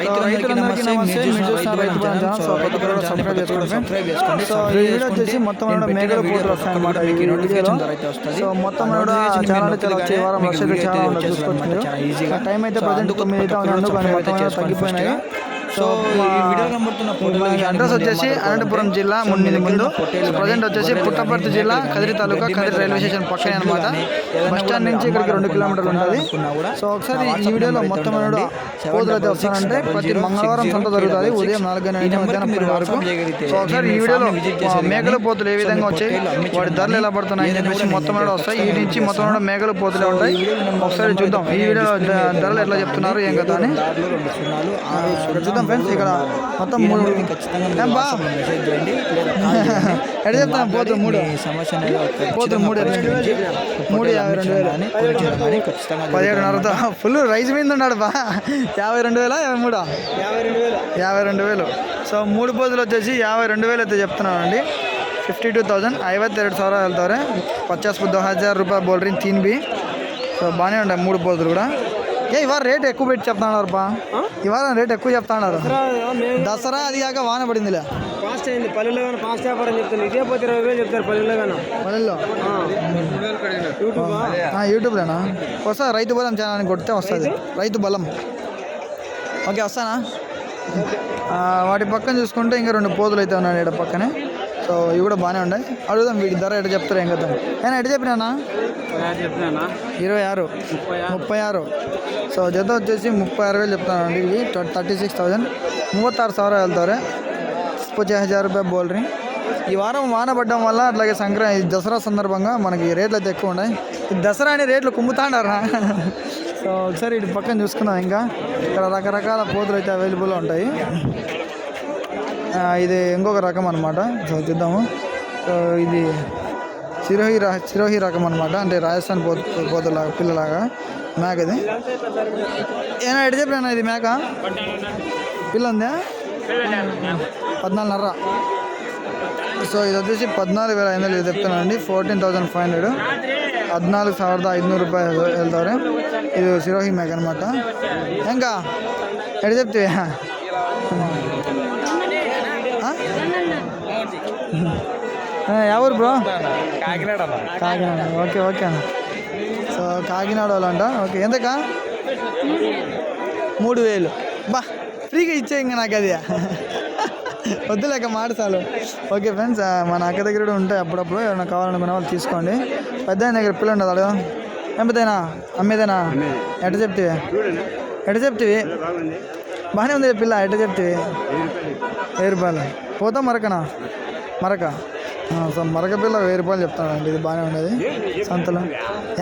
రైతులందరికీ నమస్తే. మీరు చూస్తున్న రైతు బంధు ఛానల్. సో కొత్త వాళ్ళు సబ్స్క్రైబ్ చేసుకోండి సబ్స్క్రైబ్ చేసుకోండి సో ఈ వీడియో వచ్చేసి మొత్తం కూడా మేకల పోతులు వస్తాయన్నమాట ఈ వీడియోలో సో మొత్తం కూడా చాలా వచ్చే వారం చూసుకోవచ్చు టైం అయితే ప్రజెంట్ తొమ్మిది అయితే అందుకు కానీ మొత్తం తగ్గిపోయినాయి. సో ఈ వీడియో కనబడుతున్న అడ్రస్ వచ్చేసి అనంతపురం జిల్లా ముందు. ముందు ప్రజెంట్ వచ్చేసి పుట్టపర్తి జిల్లా కదిరి తాలూకా కదిరి రైల్వే స్టేషన్ పక్కనే అనమాట బస్ స్టాండ్ నుంచి ఇక్కడికి రెండు కిలోమీటర్లు ఉంటుంది. సో ఒకసారి ఈ వీడియోలో మొత్తం కూడా పోతులు అయితే వస్తానంటే ప్రతి మంగళవారం సంత జరుగుతుంది. ఉదయం నాలుగు గంటల నుంచి మధ్యాహ్నం పది వరకు సో ఒకసారి ఈ వీడియోలో మేకల పోతులు ఏ విధంగా వచ్చాయి వాటి ధరలు ఎలా పడుతున్నాయి అని చెప్పేసి మొత్తం వస్తాయి. ఈ నుంచి మొత్తం కూడా మేకల పోతులే ఉంటాయి. ఒకసారి చూద్దాం ఈ వీడియోలో ధరలు ఎట్లా చెప్తున్నారు ఏం కదా అని చూద్దాం ఫ్రెండ్స్ ఇక్కడ మొత్తం మూడు ఖచ్చితంగా ఏం బా మెసేజ్ చేయండి లేదా కాల్ చేయండి. ఎడ చెప్తాను పోతు మూడు మీ సమస్య అనేది పోతు మూడు ఎట్లా? మూడు యాభై రెండు వేలు కానీ కొంచెం కానీ ఖచ్చితంగా పదిహేడున్నరతో ఫుల్ రైస్ మీద ఉన్నాడు బా యాభై రెండు వేల యాభై మూడా యాభై రెండు వేలు యాభై రెండు వేలు సో మూడు పోతులు వచ్చేసి యాభై రెండు వేలు అయితే చెప్తున్నానండి ಫಿಫ್ಟಿ ಟೂ ತೌಸಂಡ್ ಐವತ್ತೆರಡು ಸಾವಿರ ಹೇಳ್ತಾರೆ ಪಚಾಸ್ ದೋ ಹಜಾರ್ రూపాయలు బోల్ రీన్ తీన్ బి సో బాగానే ఉంటాయి మూడు పోతులు కూడా ఏ ఇవాళ రేట్ ఎక్కువ పెట్టి చెప్తున్నారు బా ఇవాళ రేట్ ఎక్కువ చెప్తున్నారు దసరా అది కాక వాన పడిందిలే. ఫాస్ట్ అయింది. పల్లెల్లో కానీ ఫాస్ట్ వ్యాపారం చెప్తాను ఇదే పోతే ఇరవై వేలు చెప్తారు పల్లెల్లో కానీ పల్లెల్లో? యూట్యూబ్లోనా? వస్తా రైతు బలం ఛానల్ కొడితే వస్తుంది. రైతు బలం. ఓకే వస్తానా? వాటి పక్కన చూసుకుంటే ఇంకా రెండు పోతులు అయితే ఉన్నాయి ఇక్కడ పక్కనే. సో ఇవి కూడా బాగానే ఉన్నాయి అడుగుదాం వీటి ధర ఎటు చెప్తారు ఏం కదా నేను ఎటు చెప్పినానా ఇరవై ఆరు ముప్పై ఆరు సో జత వచ్చేసి ముప్పై ఆరు వేలు చెప్తాను అండి ఇవి. Thirty six thousand. మూవత్తారు ಸಾವಿರ వెళ్తారు. పదిహేను హజార్ రూపాయ బోల్రింగ్ ఈ వారం వాన పడ్డం వల్ల అట్లాగే సంక్రాంతి దసరా సందర్భంగా మనకి రేట్లు అయితే ఎక్కువ ఉన్నాయి. దసరా అనే రేట్లు కుమ్ముతాండారా సో ఒకసారి ఇటు పక్కన చూసుకుందాం ఇంకా. ఇక్కడ రకరకాల పోతులు అయితే అవైలబుల్గా ఉంటాయి. ఇది ఇంకొక రకం అనమాట సో చూద్దాము సో ఇది సిరోహి రా సిరోహి రకం అనమాట అంటే రాజస్థాన్ పోతు పోతులాగా పిల్లలాగా మేక ఇది ఏనా ఎటు చెప్పినా ఇది మేక పిల్ల ఉందా పద్నాలుగున్నర సో ఇది వచ్చేసి పద్నాలుగు వేల ఐదు వందలు చెప్తున్నానండి ఫోర్టీన్ థౌసండ్ ఫైవ్ హండ్రెడ్ ಹದಿನಾಲ್ಕು ಸಾವಿರದ ಐದುನೂರು ರೂಪಾಯಿ ಹೇಳ್ತವ್ರೆ ಇದು ಸಿರೋಹಿ ಮ್ಯಾಗ್ అనమాట ಹೆಂಗ ಎಡು ఎవరు bro? Kakinada Kakinada. Okay okay అన్న. సో కాకినాడ వాళ్ళంట. ఓకే ఎంతకా మూడు వేలు. బా ఫ్రీగా ఇచ్చే ఇంకా నాకు అది. వద్దులేక మాట చాలు. ఓకే ఫ్రెండ్స్ మన అక్క దగ్గర కూడా ఉంటాయి అప్పుడప్పుడు. ఏమైనా కావాలనుకున్న వాళ్ళు తీసుకోండి. పెద్ద దగ్గర పిల్ల ఉండదు అడుగు ఏం అమ్మేదేనా? ఎట చెప్తివి? ఎట చెప్తివి? బాగానే ఉంది పిల్ల ఎట చెప్తివి? వెయ్యి రూపాయలు. పోతాం మరకనా మరక సో మరకపిల్ల వెయ్యి రూపాయలు చెప్తానండి. ఇది బాగానే ఉండేది. సంతలో.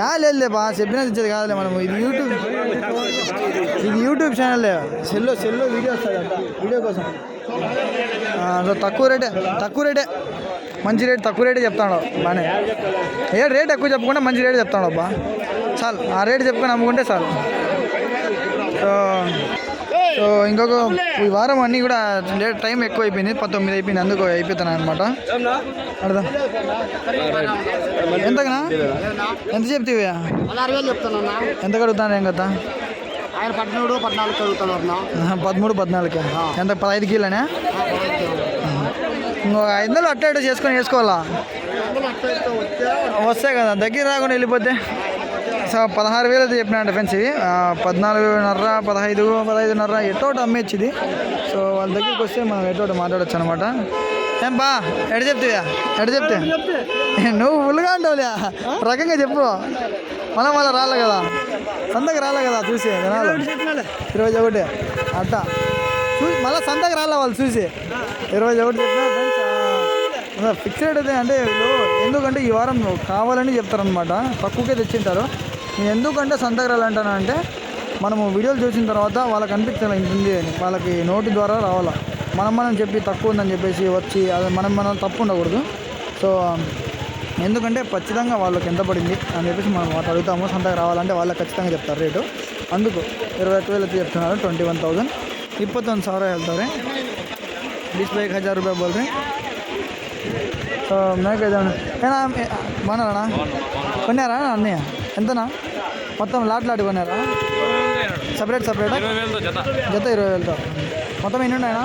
యా లేదు బా చెప్పినది ఇచ్చేది కాదులే మనం ఇది యూట్యూబ్ ఇది యూట్యూబ్ ఛానల్ సెల్లో సెల్లో వీడియో వస్తుందంట వీడియో కోసం. సో తక్కువ రేటే తక్కువ రేటే మంచి రేట్ తక్కువ రేటే చెప్తాడు. బాగానే ఏ రేట్ ఎక్కువ చెప్పకుండా మంచి రేట్ చెప్తాడు అబ్బా. చాలు ఆ రేట్ చెప్పుకొని అమ్ముకుంటే చాలు. సో సో ఇంకొక ఈ వారం అన్నీ కూడా లేట్ టైం ఎక్కువ అయిపోయింది పంతొమ్మిది అయిపోయింది అందుకు అయిపోతాను అనమాట అడదా ఎంతకనా ఎంత చెప్తావి? ఎంత కడుగుతాను ఏం కదా ఆయన పద్మూడు పద్నాలుగు. పదమూడు పద్నాలుగు ఎంత? పదహైదు కిలోనే? ఇంకో ఐదు వందలు అట్ట ఇటు చేసుకొని వేసుకోవాలా? వస్తాయి కదా దగ్గర రాకుండా వెళ్ళిపోతే. సో పదహారు వేలు అయితే చెప్పిన ఫ్రెండ్స్ ఆ, పద్నాలుగున్నర పదహైదు పదహైదున్నర ఎటోటి అమ్మేచ్చు ఇది. సో వాళ్ళ దగ్గరికి వస్తే మనం ఎటోటి మాట్లాడచ్చు అనమాట ఏం బా ఎడ చెప్తావా ఎడ చెప్తే? నువ్వు ఫుల్గా అంటావులే. రకంగా చెప్పు. మళ్ళా మళ్ళీ రాలే కదా. సంతకు రాలే కదా చూసి జనాలు. ఇరవై ఒకటి అట్ట. చూసి మళ్ళీ సంతకు రాలే వాళ్ళు చూసి. ఇరవై ఒకటి చెప్పిన ఫిక్స్డ్ అదే అంటే వీళ్ళు ఎందుకంటే ఈ వారం కావాలని చెప్తారనమాట తక్కువకే తెచ్చింటారు. నేను ఎందుకంటే సంతకరాలు అంటానంటే మనము వీడియోలు చూసిన తర్వాత వాళ్ళకి అనిపించాలి ఇంతుంది అని. వాళ్ళకి నోటి ద్వారా రావాలా. మనం మనం చెప్పి తక్కువ ఉందని చెప్పేసి వచ్చి అది మనం మనం తప్పు ఉండకూడదు. సో ఎందుకంటే ఖచ్చితంగా వాళ్ళకి ఎంత పడింది అని చెప్పేసి మనం వాటి అడుగుతాము. సంతకు రావాలంటే వాళ్ళకి ఖచ్చితంగా చెప్తారు రేటు. అందుకు ఇరవై ఒక్క వేలు అయితే చెప్తున్నారు. ట్వంటీ వన్ థౌజండ్ ఇప్పత్తొంದು ಸಾವಿರ వెళ్తారు. ಬಿಸ್ హజార్ ಹಜಾರ್ ರೂಪಾಯಿ ಬೋಲ್ರಿ సో మేక ఇదాను ఏనా బాగున్నారా కొన్నారా అన్నయ్య? ఎంతనా? మొత్తం లాట్ లాట్ కొన్నారా? సపరేట్ సపరేట్ జత. ఇరవై వేలతో. మొత్తం ఎన్ని ఉన్నాయన్నా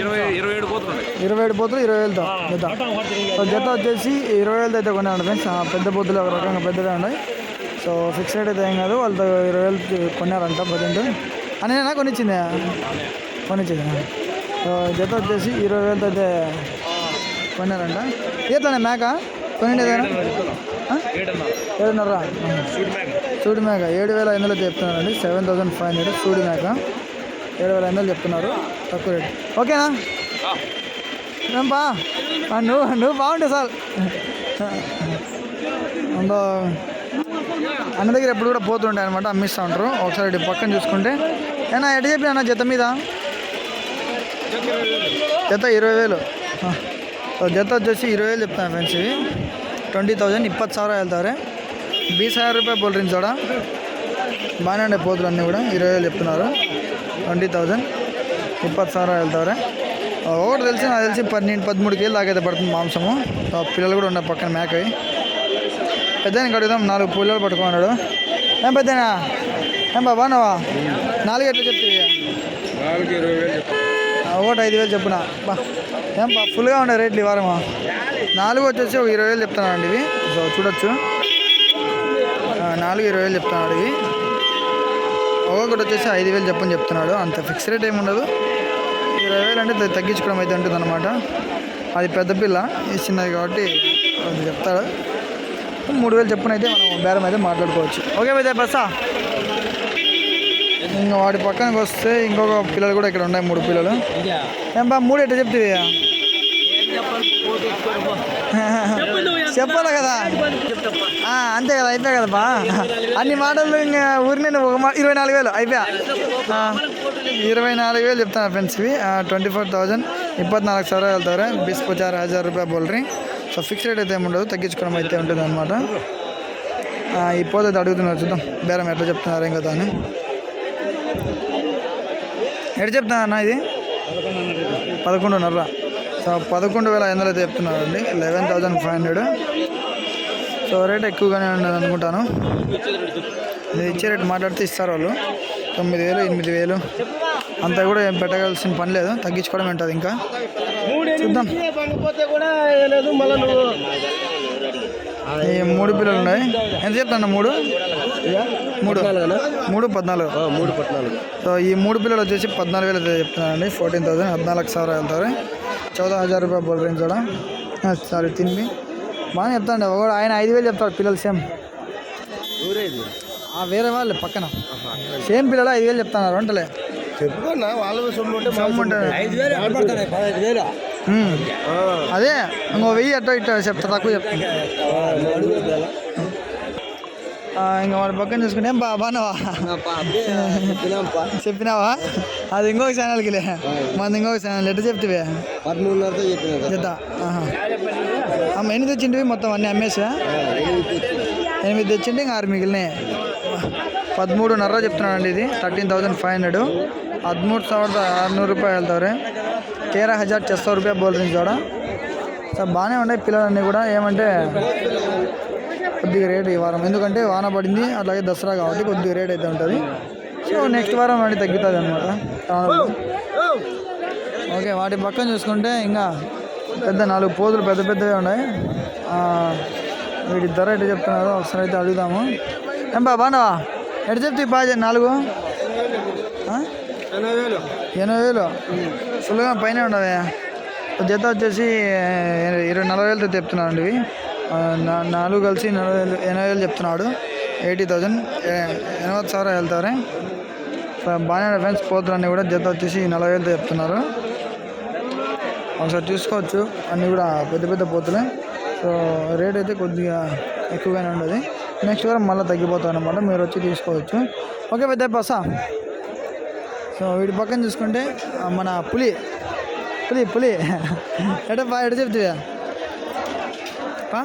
ఇరవై ఏడు పోతులు ఇరవై వేలతో జత. సో జత వచ్చేసి ఇరవై వేలతో అయితే కొన్నాడు ఫ్రెండ్స్. పెద్ద పోతులు ఒక రకంగా పెద్దగా ఉన్నాయి. సో ఫిక్స్ రేట్ అయితే ఏం కాదు. వాళ్ళతో ఇరవై వేలకి కొన్నారంట ప్రజెంట్. అనేనా కొనిచ్చింది? కొనిచ్చింది? సో జత వచ్చేసి ఇరవై వేలతో అయితే కొన్నారంట. ఈతనే మేక కొనిండేదేనా ఆ? ఏడున్నర. సూడి మేక ఏడు వేల ఐదు వందలు చెప్తున్నారండి. సెవెన్ థౌసండ్ ఫైవ్ హండ్రెడ్ సూడి మేక ఏడు వేల ఐదు వందలు చెప్తున్నారు. తక్కువ రేట్. ఓకేనా? ఏంపా నువ్వు నువ్వు బాగుండే సార్. ఉందో అన్న దగ్గర ఎప్పుడు కూడా పోతుండే అనమాట అమ్మిస్తూ ఉంటారు ఒకసారి ఇటు పక్కన చూసుకుంటే. ఏనా ఎటు చెప్పిన అన్న జత మీద? జత ఇరవై వేలు. జత వచ్చేసి ఇరవై వేలు చెప్తాను ఫ్రెండ్స్ ఇవి ట్వంటీ థౌజంಡ್ ఇప్పತ್ತು ಸಾವಿರ ಹೇಳ್ತಾರೆ బీస్ ಸಾವಿರ రూపాయి పోల్డ్రింక్స్ కూడా బాగానే ఉండే పోతులు అన్నీ కూడా ఇరవై వేలు చెప్తున్నారు ట్వంటీ థౌజండ్ ఇప్పತ್ತು ಸಾವಿರ ಹೇಳ್ತಾರೆ ఒకటి తెలిసి నాకు తెలిసి పన్నెండు పదమూడు కేజీలు దాకైతే పడుతుంది మాంసము పిల్లలు కూడా ఉన్నారు పక్కన మేకవి పెద్దని కడుగుదాం నాలుగు పిల్లలు పట్టుకున్నాడు ఏం పెద్దనా ఏం బాబా నువ్వా నాలుగు ఎట్లా చెప్తావు ఒకటి ఐదు వేలు చెప్పున? బా ఏం బా ఫుల్గా ఉండే రేట్లు ఈ నాలుగు వచ్చేసి ఒక ఇరవై వేలు చెప్తున్నానండి ఇవి. సో చూడొచ్చు. నాలుగు ఇరవై వేలు చెప్తున్నాడు ఇవి ఒక్కొక్కటి వచ్చేసి ఐదు వేలు చెప్పని చెప్తున్నాడు. అంత ఫిక్స్ రేట్ ఏమి ఉండదు. ఇరవై వేలు అంటే తగ్గించుకోవడం అయితే ఉంటుంది అనమాట అది పెద్ద పిల్ల ఇది చిన్నది కాబట్టి కొంచెం చెప్తాడు. మూడు వేలు చెప్పునైతే అయితే మనం బేరం అయితే మాట్లాడుకోవచ్చు. ఓకే అయితే బస్సా ఇంకా వాటి పక్కనకి వస్తే ఇంకొక పిల్లలు కూడా ఇక్కడ ఉన్నాయి మూడు పిల్లలు. ఏం బా మూడు ఎట్లా చెప్తే చెప్పాలి కదా? అంతే కదా అయిపోయా కదా బా? అన్ని మాటలు ఇంకా ఊరినే ఒక మా ఇరవై నాలుగు వేలు అయిపోయా? ఇరవై నాలుగు వేలు చెప్తాను ఫ్రెండ్స్వి ట్వంటీ ఫోర్ థౌజండ్ ఇప్పత్నాలుగు సవరా వెళ్తారు బీస్ పచారు హజార్ రూపాయ బౌలరీ. సో ఫిక్స్ రేట్ అయితే ఏమి ఉండదు తగ్గించుకోవడం అయితే ఉంటుంది అనమాట ఇప్పుడు అడుగుతున్నారు చూద్దాం బేరం ఎట్లా చెప్తున్నారు ఇంకా దాన్ని ఎట్లా చెప్తున్నా అన్న ఇది? పదకొండున్నర. సో పదకొండు వేల ఐదు వందలు అయితే చెప్తున్నారండి. Eleven thousand five hundred so rate ఎక్కువగానే ఉండదు అనుకుంటాను. ఇది ఇచ్చే రేట్ మాట్లాడితే ఇస్తారు వాళ్ళు. తొమ్మిది వేలు ఎనిమిది వేలు. అంతా కూడా ఏం పెట్టగలసిన పని లేదు. తగ్గించుకోవడం ఉంటుంది ఇంకా? చూద్దాం. ఈ మూడు పిల్లలు ఉన్నాయి ఎంత చెప్తాను మూడు? మూడు. మూడు పద్నాలుగు. మూడు పద్నాలుగు. సో ఈ మూడు పిల్లలు వచ్చేసి పద్నాలుగు వేలు చెప్తున్నానండి. ఫోర్టీన్ థౌసండ్ పద్నాలుగు సార్ వెళ్తారు చౌదా హజార్ రూపాయలు బోల్ రేంజ్ కూడా సారీ తిని బాగా చెప్తాండి ఒకడు ఆయన ఐదు వేలు చెప్తాడు పిల్లలు సేమ్. వేరే వాళ్ళు పక్కన. సేమ్ పిల్లలు ఐదు వేలు చెప్తున్నారు వంటలే. వాళ్ళు అదే ఇంకో వెయ్యి అట్టో ఇట్టో చెప్తా తక్కువ చెప్తా. ఇంకా వాడి పక్కన చూసుకుంటే ఏం బా బాగున్నావా చెప్పినావా అది ఇంకొక ఛానల్కిలే మనది ఇంకొక ఛానల్ ఎట్లా చెప్తివే పదమూడున్నరతో చెప్పిన జత ఆహా. అమ్మ ఎన్ని తెచ్చింటివి మొత్తం అన్నీ అమ్మేసా ఎనిమిది తెచ్చింటే ఇంకా ఆరు మిగిలినాయి పదమూడున్నర చెప్తున్నానండి ఇది థర్టీన్ థౌసండ్ ఫైవ్ హండ్రెడ్ ಹದಿಮೂರು ಸಾವಿರದ ಆರುನೂರು ರೂಪಾಯಿ ಹೇಳ್ತಾವ್ರೆ తేరా హజార్ చెస్తా రూపాయ బోల్ రేంజ్ కూడా సార్ బాగానే ఉన్నాయి పిల్లలన్నీ కూడా ఏమంటే కొద్దిగా రేట్ ఈ వారం. ఎందుకంటే వాన పడింది అలాగే దసరా కాబట్టి కొద్దిగా రేట్ అయితే ఉంటుంది. సో నెక్స్ట్ వారం వాడి తగ్గుతుంది అనమాట ఓకే వాటి పక్కన చూసుకుంటే ఇంకా పెద్ద నాలుగు పోతులు పెద్ద పెద్దవే ఉన్నాయి. వీటి ధర ఎటు చెప్తున్నారు ఒకసారి అయితే అడుగుదాము. ఏం బా బాగున్నావా? ఎటు చెప్తే బాగా నాలుగు? ఎనభై వేలు. ఫుల్గా పైన ఉండదు జత వచ్చేసి ఇరవై నలభై వేలతో చెప్తున్నాను ఇవి. నాలుగు కలిసి నలభై వేలు ఎనభై వేలు చెప్తున్నాడు. ఎయిటీ థౌజండ్ ఎనభై సార్ వెళ్తారు? బాగానే ఫ్రెండ్స్ పోతులన్నీ కూడా జత వచ్చేసి నలభై వేలతో చెప్తున్నారు. ఒకసారి చూసుకోవచ్చు అన్నీ కూడా పెద్ద పెద్ద పోతులే. సో రేట్ అయితే కొద్దిగా ఎక్కువగానే ఉండదు. నెక్స్ట్ వారం మళ్ళీ తగ్గిపోతారనమాట మీరు వచ్చి తీసుకోవచ్చు. ఓకే పెద్ద పసా సో వీటి పక్కన చూసుకుంటే మన పులి పులి పులి. ఎట ఎట చెప్తాయా పా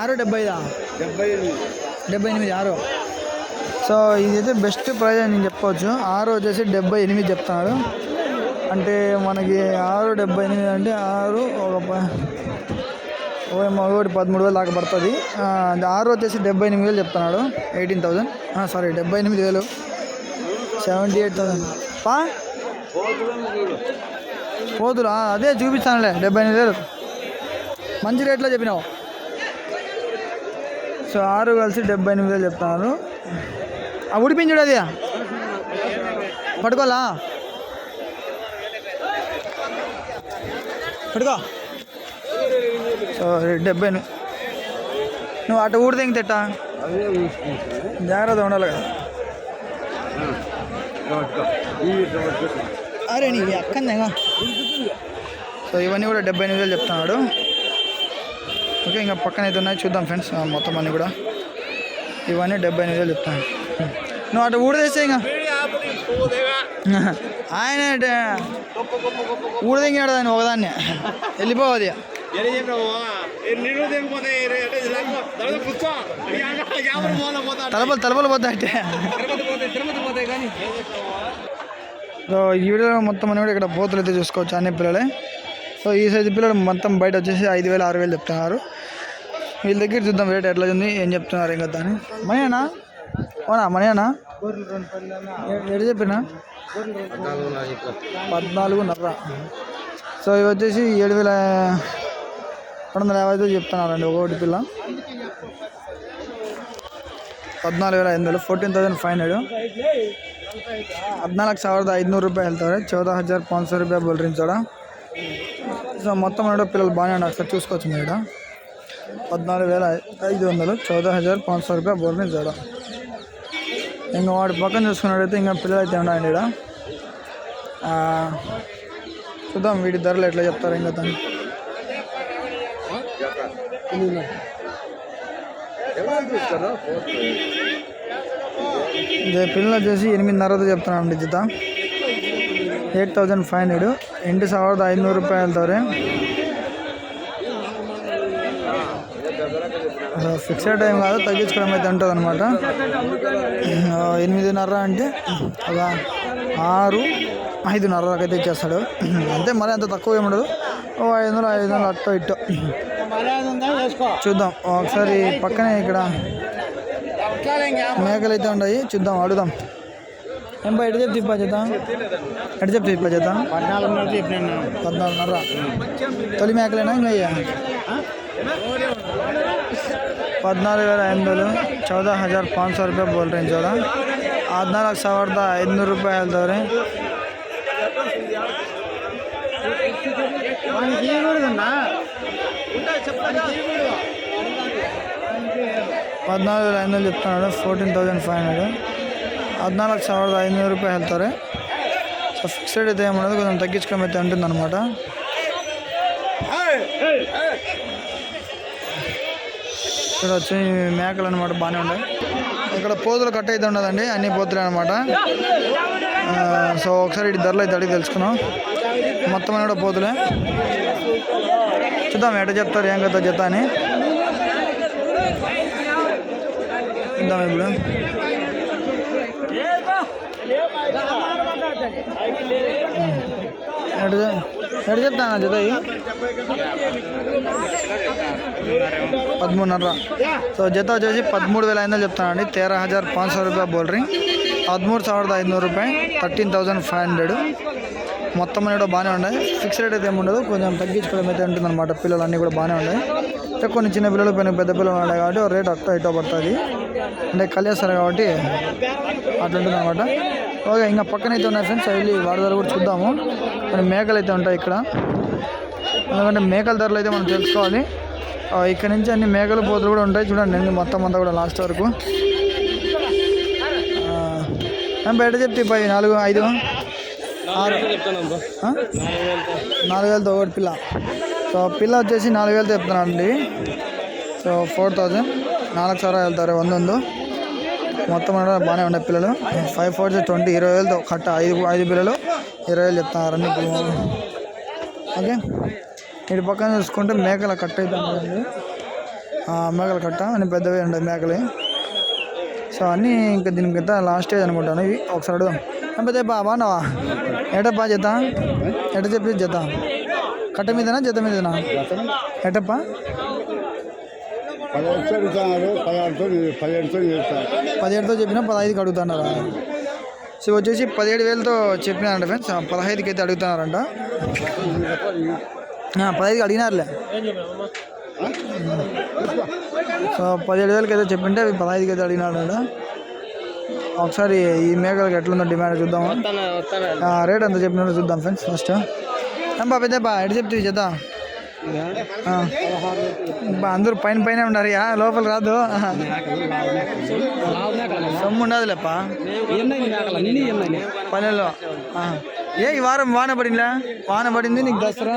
ఆరు డెబ్బై ఐదా? డెబ్బై ఎనిమిది డెబ్బై ఎనిమిది ఆరు. సో ఇదైతే బెస్ట్ ప్రైజ్ అని నేను చెప్పవచ్చు ఆరు వచ్చేసి డెబ్బై ఎనిమిది చెప్తున్నాడు. అంటే మనకి ఆరు డెబ్బై ఎనిమిది అంటే ఆరు ఒక ఒకటి పదమూడు వేలు దాకా పడుతుంది. ఆరు వచ్చేసి డెబ్బై ఎనిమిది వేలు చెప్తున్నాడు. ఎయిటీన్ థౌజండ్ సారీ డెబ్బై ఎనిమిది వేలు. సెవెంటీ ఎయిట్ థౌజండ్ పా? పోతులు అదే చూపిస్తానులే డెబ్బై ఎనిమిది వేలు. మంచి రేట్లో చెప్పినావు. సో ఆరు కలిసి డెబ్బై ఎనిమిది వేలు చెప్తున్నారు. ఆ ఉడిపించుడు అది. పట్టుకోవాలా? పట్టుకో. సో డెబ్బై ఎనిమిది. నువ్వు అటు ఊడి తెంగి తిట్టా? జాగ్రత్త ఉండాలి కదా. అరే నీ అక్కందేగా. సో ఇవన్నీ కూడా డెబ్బై ఎనిమిది వేలు చెప్తున్నాడు. ఓకే ఇంకా పక్కన అయితే ఉన్నాయి చూద్దాం ఫ్రెండ్స్ మొత్తం అన్నీ కూడా. ఇవన్నీ డెబ్బై ఎనిమిది వేలు చెప్తాను నువ్వు అటు ఊడ ఇంకా. ఆయన ఊడదెంగినాడు దాన్ని ఒకదాన్ని. వెళ్ళిపోవది తలపలు తలపలు పోతాయి అంటే సో ఈ వీడియోలో మొత్తం అని కూడా ఇక్కడ పోతులు అయితే చూసుకోవచ్చు అన్ని పిల్లలే. సో ఈ సైజు పిల్లలు మొత్తం బయట వచ్చేసి ఐదు వేలు ఆరు వేలు చెప్తున్నారు. వీళ్ళ దగ్గర చూద్దాం రేట్ ఎట్లా ఉంది ఏం చెప్తున్నారు ఇంకా దాన్ని మనీనా అవునా మనీనా ఎటు చెప్పినా? పద్నాలుగున్నర సో ఇవి వచ్చేసి ఏడు వేల రెండు వందల యాభై ఐదు చెప్తున్నారండి ఒకటి పిల్ల. పద్నాలుగు వేల ఐదు వందలు ఫోర్టీన్ థౌసండ్ ఫైవ్ హండ్రెడ్ ಹದಿನಾಲ್ಕು ಸಾವಿರದ ಐದುನೂರು ರೂಪಾಯಿ ಹೇಳ್ತಾರೆ చౌదా హజార్ పాంచ్ సో రూపాయ బోల్ రింగ్ చూడ సో మొత్తం కూడా పిల్లలు బాగానే ఉన్నారు ఒకసారి చూసుకోవచ్చు మీరు ఇక్కడ పద్నాలుగు వేల ఐదు వందలు చౌదా హజార్ పాంచ్ సో రూపాయ బోల్ రింగ్ చూడ ఇంకా వాడి పక్కన చూసుకున్నట్టయితే ఇంకా పిల్లలు అయితే ఉన్నాయండి ఇక్కడ ఆ, చూద్దాం వీటి ధరలు ఎట్లా చెప్తారు ఇంకా దాన్ని ఇదే పిల్లలు వచ్చేసి ఎనిమిదిన్నరతో చెప్తున్నాను జత ಏಟ್ ತೌಸಂಡ್ ಫೈವ್ ಹಂಡ್ರೆಡು ಎಂಟು ಸಾವಿರದ ಐದುನೂರು ರೂಪಾಯಿ ಹೇಳ್ತವ್ರೆ ఫిక్స్డ్ టైం కాదు తగ్గించుకోవడం అయితే ఉంటుంది అనమాట ఎనిమిదిన్నర అంటే ఒక ఆరు ఐదున్నర దాకా అయితే ఇచ్చేస్తాడు అంతే మరి అంత తక్కువ ఏముండదు ఓ ఐదు వందలు ఐదు వందలు అట్టో ఇట్టో చూద్దాం ఒకసారి పక్కనే ఇక్కడ మేకలు అయితే ఉన్నాయి చూద్దాం అడుగుదాం ఏం బా ఎటు చెప్తే ఇప్పా చేద్దాం ఎటు చెప్తే ఇప్పా చేద్దాం పద్నాలుగున్నర చెప్పినాను పద్నాలుగున్నర తొలి మేకలేనా ఇంకా అయ్యా పద్నాలుగు వేల ఐదు వందలు చౌదా హజార్ పాంచ్ సో ರೂಪಾಯಿ ಬೋಲ್ ರೇಂಜ್ ಅವರ ಹದಿನಾಲ್ಕು ಸಾವಿರದ ಐದುನೂರು ರೂಪಾಯಿ ಹೇಳ್ತವ್ರೆ పద్నాలుగు వేల ఐదు వందలు చెప్తున్నాడు ఫోర్టీన్ థౌజండ్ ఫైవ్ హండ్రెడ్ ಹದಿನಾಲ್ಕು ಸಾವಿರದ ಐನೂರು ರೂಪಾಯಿ ಹೇಳ್ತಾರೆ సో ఫిక్స్డ్ అయితే ఏమన్నది కొంచెం తగ్గించుకోవడం అయితే ఉంటుందన్నమాట ఇక్కడ వచ్చి మేకలు అనమాట బాగానే ఉన్నాయి ఇక్కడ పోతులు కట్ అయితే ఉండదండి అన్ని పోతులే అనమాట సో ఒకసారి ఇటు ధరలు అయితే అడిగి తెలుసుకున్నాం మొత్తం అన్ని కూడా పోతులే చూద్దాం ఎట చెప్తారు ఏం కదా జత అని చూద్దాం ఇప్పుడు ఎటు చె- ఎటు చెప్తాను జత ఇవి? పదమూడున్నర సో జత వచ్చేసి పదమూడు వేల ఐదు వందలు చెప్తానండి తేరా హజార్ పాంచ్ సో రూపాయ బోల్ రింగ్ పదమూడు ಸಾವಿರದ ఐదునూరు రూపాయి థర్టీన్ థౌజండ్ ఫైవ్ హండ్రెడ్ మొత్తం అన్నీ కూడా బాగానే ఉన్నాయి ఫిక్స్ రేట్ అయితే ఏమి ఉండదు కొంచెం తగ్గించుకోవడం అయితే ఉంటుంది అనమాట పిల్లలు అన్నీ కూడా బాగానే ఉన్నాయి అంటే కొన్ని చిన్న పిల్లలు కొన్ని పెద్ద పిల్లలు ఉన్నాయి కాబట్టి రేట్ అట్టో ఇటో పడుతుంది అంటే కలిసేస్తారు కాబట్టి అట్లుంటుంది అనమాట ఓకే ఇంకా పక్కన అయితే ఉన్నాయి ఫ్రెండ్స్ వెళ్ళి వాడి ధర కూడా చూద్దాము. కొన్ని మేకలు అయితే ఉంటాయి ఇక్కడ. ఎందుకంటే మేకల ధరలు అయితే మనం తెలుసుకోవాలి. ఇక్కడ నుంచి అన్ని మేకలు పోతులు కూడా ఉంటాయి. చూడండి మొత్తం అంతా కూడా లాస్ట్ వరకు. ఏం బయట చెప్తే పై నాలుగు ఐదు? ఆరు. నాలుగు వేలతో ఒకటి పిల్ల. సో పిల్ల వచ్చేసి నాలుగు వేలతో చెప్తున్నానండి సో ఫోర్ థౌజండ్ నాలుగు ಸಾವಿರ వెళ్తారు వంద ఉందో మొత్తం కూడా బాగానే ఉన్నాయి పిల్లలు ఫైవ్ ఫోర్ ట్వంటీ ఇరవై వేలతో కట్ట ఐదు ఐదు పిల్లలు ఇరవై వేలు చెప్తున్నారు అన్ని పిల్లలు ఓకే ఇటు పక్కన చూసుకుంటే మేకల కట్ట అయితే ఉంటుంది ఆ, మేకల కట్ట అన్ని పెద్దవి ఉంటాయి మేకలు సో అన్నీ ఇంకా దీనికైతే లాస్ట్ స్టేజ్ అనుకుంటాను ఇవి ఒకసారి అడుగుదాం ఏం పెద్ద బా బాగున్నావా ఎటప్పా జత ఎట చెప్పి జత కట్ట మీదనా జత మీదనా ఎటప్పా పదిహేడుతో అడుగుతున్నారు పదిహేడుతో చేస్తారు పదిహేడుతో చెప్పినా పదహైదుకి అడుగుతున్నారా? సో వచ్చేసి పదిహేడు వేలతో చెప్పినారంట ఫ్రెండ్స్. పదహైదుకి అయితే అడుగుతున్నారంట. పదహైదుకి అడిగినారులే. సో పదిహేడు వేలకి అయితే చెప్పింటే పదహైదుకి అయితే అడిగినారంట. ఒకసారి ఈ మేకలకి ఎట్లుందో డిమాండ్ చూద్దాం రేట్ ఎంత చెప్పినారో చూద్దాం ఫ్రెండ్స్ ఫస్ట్. ఏం బా పెద్ద బా ఎటు చెప్తే చేద్దాం అందరూ పైన పైన ఉన్నారు యా లోపల రాదు. సొమ్ము ఉండదులేపా పల్లెలో ఏ ఈ వారం వాన పడిందా వాన పడింది నీకు దసరా?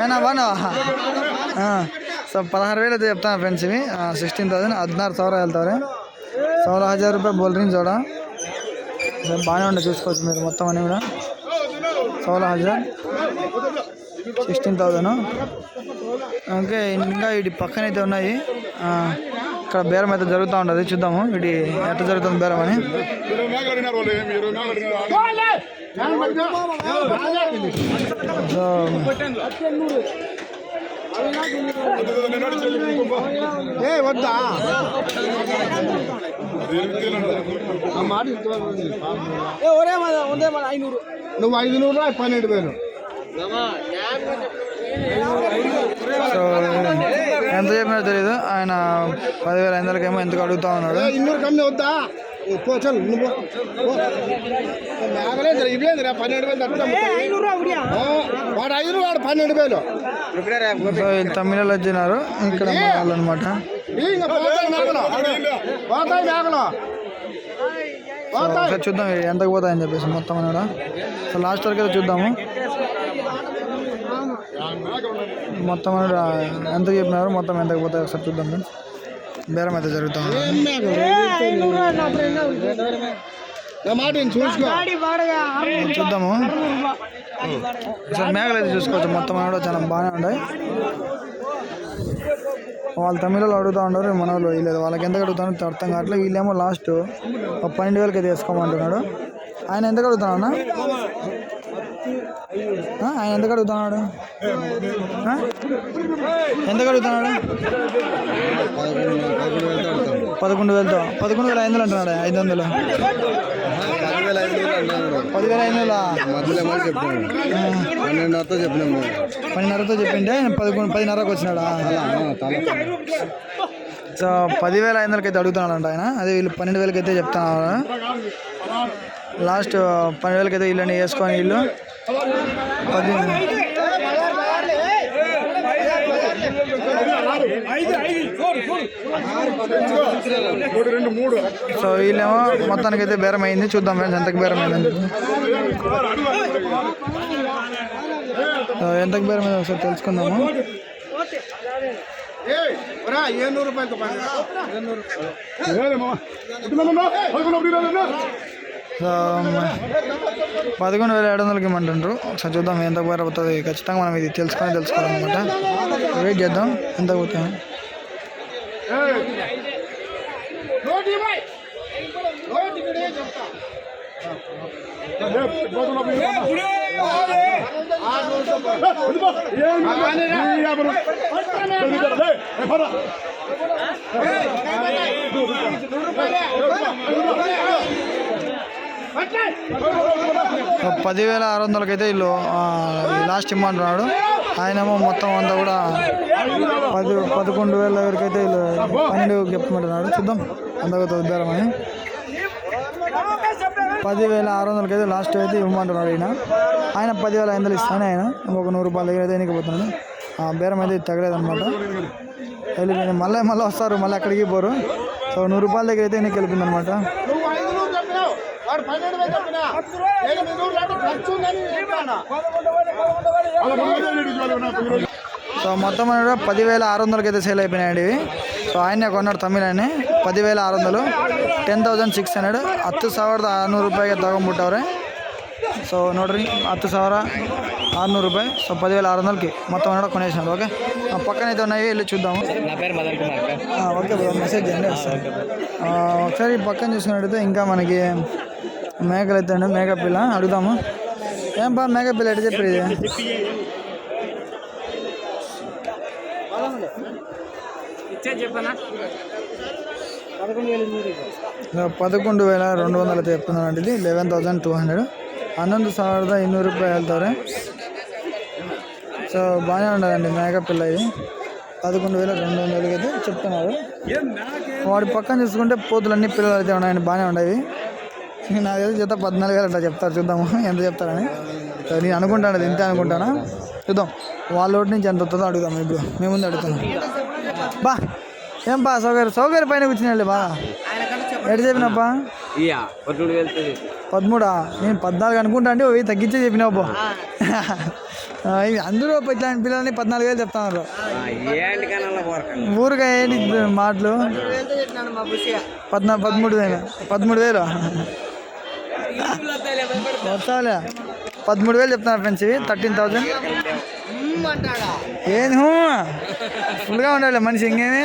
అయినా వాన? సో పదహారు వేలు అయితే చెప్తాను ఫ్రెండ్స్ ఇవి. సిక్స్టీన్ థౌసండ్ హద్నారు సవర వెళ్తారు. సవర హజార్ రూపాయలు బోల్డ్రింగ్ చూడ బాగానే ఉండే చూసుకోవచ్చు మీరు మొత్తం అని కూడా. సవర హజార్. Sixteen thousand? ఓకే ఇంకా ఇటు పక్కన అయితే ఉన్నాయి. ఆ, ఇక్కడ బేరం అయితే జరుగుతూ ఉంటుంది చూద్దాము. ఇటు ఎట్లా జరుగుతుంది బేరం అని. ఇరవై మేకలు అడిగినారు వాళ్ళు ఏమి ఇరవై మేకలు అడిగినారు సో ఏ వద్దా నువ్వు ఐదు నూరు పన్నెండు వేలు. సో ఎంత చెప్పినా తెలియదు ఆయన పదివేల ఐదు వందలకేమో ఎందుకు అడుగుతా ఉన్నాడు. ఇన్నూరు కమ్మి వద్దా? నువ్వు ఇవేందిరా పన్నెండు వేలు వాడు ఐదు వాడు పన్నెండు వేలు. సో వీళ్ళు తమిళలో వచ్చినారు. ఇక్కడ అనమాట చూద్దాం ఎంతకు పోతాయని చెప్పేసి మొత్తం అని కూడా సో లాస్ట్ వరకు అయితే చూద్దాము. మొత్తం ఎంత చెప్పినారు మొత్తం ఎంతకు పోతాయి ఒకసారి చూద్దాం బేరం అయితే జరుగుతా ఉంది నా మాట నేను చూసుకో. చూద్దాము. ఒకసారి అయితే చూసుకోవచ్చు. మొత్తం కూడా చాలా బాగానే ఉన్నాయి. వాళ్ళు తమిళలో అడుగుతూ ఉన్నారు మన వాళ్ళు వీళ్ళు వాళ్ళకి ఎంత అడుగుతాను అర్థం కావట్లేదు. వీళ్ళేమో లాస్ట్ ఒక పన్నెండు వేలకి అయితే వేసుకోమంటున్నాడు ఆయన ఎంతకు అడుగుతాడు అన్న? ఆయన ఎంతకు అడుగుతున్నాడు? ఆ? అడుగుతున్నాడు? పదకొండు వేలతో. పదకొండు వేల ఐదు వందలు అంటున్నాడు ఐదు వందలు. పదివేల ఐదు వందలు? వందల పన్నెండున్నరతో చెప్పినాము పన్నెన్నరతో చెప్పింటే పదకొండు పదిన్నరకు వచ్చినాడా? సో పదివేల ఐదు వందలకి అయితే అడుగుతున్నాడంట ఆయన. అదే వీళ్ళు పన్నెండు వేలకి అయితే చెప్తున్నారు. లాస్ట్ పన్నెండు వేలకి అయితే వీళ్ళని వేసుకొని వీళ్ళు సో వీళ్ళేమో మొత్తానికి అయితే బేరం అయింది చూద్దాం ఫ్రెండ్స్ ఎంతకు బేరం అయిందని సో ఎంతకు బేరం అయింది ఒకసారి తెలుసుకుందాము? ఏ నూరు రూపాయలతో సో పదకొండు వేల ఏడు వందలకి ఇమ్మంటుండ్రు ఒకసారి చూద్దాం ఎంత బేర అవుతుంది ఖచ్చితంగా మనం ఇది తెలుసుకొని తెలుసుకోవాలన్నమాట వెయిట్ చేద్దాం ఎంత పోతాం సో పదివేల ఆరు వందలకి అయితే వీళ్ళు లాస్ట్ ఇమ్మంటున్నాడు ఆయనేమో మొత్తం అంతా కూడా పది పదకొండు వేల వరకు అయితే వీళ్ళు పన్నెండు చెప్పమంటున్నాడు చూద్దాం అందరితో ఉద్దారమని పదివేల ఆరు వందలకి అయితే లాస్ట్ అయితే ఇవ్వమంటున్నాడు ఈయన. ఆయన పదివేల ఐదు వందలు ఇస్తాను ఆయన. ఇంకొక నూరు రూపాయల దగ్గర అయితే ఎన్నికపోతున్నాడు ఆ బేరం అయితే తగ్గలేదన్నమాట వెళ్ళిపోయింది మళ్ళీ మళ్ళీ వస్తారు మళ్ళీ అక్కడికి పోరు. సో నూరు రూపాయల దగ్గర అయితే ఎన్నికెళ్ళిపోయింది అనమాట నువ్వు ఐదు నూరు చెప్పినావు వాడు పన్నెండు వేలు చెప్పినా ఎనిమిది నూరు అంటే ఖర్చు ఉందని చెప్తానా సో మొత్తం అనేది పదివేల ఆరు వందలకి అయితే సేల్ అయిపోయినాయండి ఇవి సో ఆయనే కొన్నాడు ತಮಿಳನೇ పదివేల ఆరు వందలు ಟೆನ್ ತೌಸಂಡ್ ಸಿಕ್ಸ್ ಹಂಡ್ರೆಡ್ ಹತ್ತು ಸಾವಿರದ ಆರುನೂರು ರೂಪಾಯಿಗೆ ತೊಗೊಂಬಿಟ್ಟವ್ರೆ సో ನೋಡ್ರಿ ಹತ್ತು ಸಾವಿರ ఆరునూరు రూపాయలు సో పదివేల ఆరు వందలకి మొత్తం కూడా కొనేసినాడు ఓకే ఆ పక్కన అయితే ఉన్నాయి వెళ్ళి చూద్దాము నా పేరు మదన్ కుమార్ ఆ, ఓకే బ్రో మెసేజ్ చేయండి వస్తాను ఆ, ఒకసారి ఈ పక్కన చూసుకున్నట్టయితే ఇంకా మనకి మేకలు ఎత్తాడు మేకపిల్ల అడుగుదాము. ఏం బా మేకపిల్ల ఎట్లా చెప్పేది? పదకొండు వేల రెండు వందల చెప్తున్నాను ఇది. లెవెన్ థౌసండ్ టూ హండ్రెడ్ ಹನ್ನೊಂದು ಸಾವಿರದ ఇన్నూరు రూపాయలు వెళ్తారు. సో బాగానే ఉండదండి మేకపిల్ల ఇది. పదకొండు వేల రెండు వందలకి అయితే చెప్తున్నారు. వాడి పక్కన చూసుకుంటే పోతులన్నీ పిల్లలు అయితే ఉన్నాయండి. బాగానే ఉండేవి నాకు తెలిసి జత పద్నాలుగు వేలు అట్లా చెప్తారు చూద్దాము ఎంత చెప్తారని. నేను అనుకుంటాను అది ఇంతే అనుకుంటానా? చూద్దాం వాళ్ళ ఒకటి నుంచి ఎంత వస్తుందో అడుగుదాం ఇప్పుడు. మేము ముందు అడుగుతున్నాం. బా ఏం బా సౌకర్యం సౌకర్యం పైన కూర్చుని బాగా ఎటు చెప్పినప్పా. పదమూడా నేను పద్నాలుగు అనుకుంటా అంటే పోయి తగ్గించే చెప్పినావు ఇవి అందరూ ఇట్లాంటి పిల్లల్ని పద్నాలుగు వేలు చెప్తున్నారు. ఊరుగా ఏంటి మాటలు? పద్నా పదమూడు వేలు పదమూడు వేలు? వస్తాలే పదమూడు వేలు చెప్తున్నారు ఫ్రెండ్స్ ఇవి థర్టీన్ థౌజండ్. ఏంది ఫుల్గా ఉండాలి మనిషి ఇంకేమి?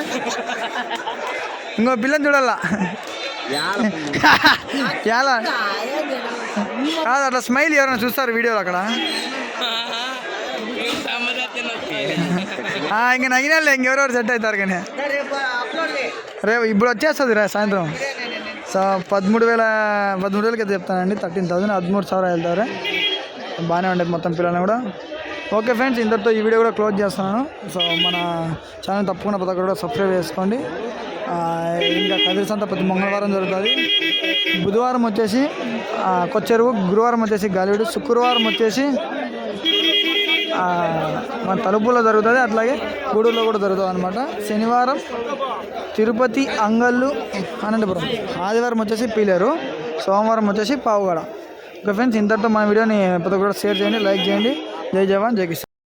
ఇంకో పిల్లని చూడాలా? ఎలా? కాదు అట్లా స్మైల్ ఎవరైనా చూస్తారు వీడియోలో అక్కడ? ఇంక నగినాలే ఇంకెవరెవరు సెట్ అవుతారు కానీ. రేపు ఇప్పుడు వచ్చేస్తుంది రా సాయంత్రం. సో పదమూడు వేల పదమూడు వేలకి అయితే చెప్తానండి. థర్టీన్ థౌసండ్ పదమూడు సార్ వెళ్తారు. బాగానే ఉండేది మొత్తం పిల్లల్ని కూడా. ఓకే ఫ్రెండ్స్ ఇంతటితో ఈ వీడియో కూడా క్లోజ్ చేస్తున్నాను. సో మన ఛానల్ తప్పకుండా ప్రతి ఒక్కరు కూడా సబ్స్క్రైబ్ చేసుకోండి. ఇంకా కదిరి సంత ప్రతి మంగళవారం జరుగుతుంది. బుధవారం వచ్చేసి కొచ్చెరువు గురువారం వచ్చేసి గాలివీడు శుక్రవారం వచ్చేసి మన తలుపులో జరుగుతుంది. అట్లాగే గూడూరులో కూడా జరుగుతుంది అనమాట శనివారం తిరుపతి అంగళ్ళు అనంతపురం. ఆదివారం వచ్చేసి పీలేరు. సోమవారం వచ్చేసి పావుగడ. ఓకే ఫ్రెండ్స్ ఇంతటితో మన వీడియోని ప్రతి కూడా షేర్ చేయండి లైక్ చేయండి. జై జవాన్ జై కిషన్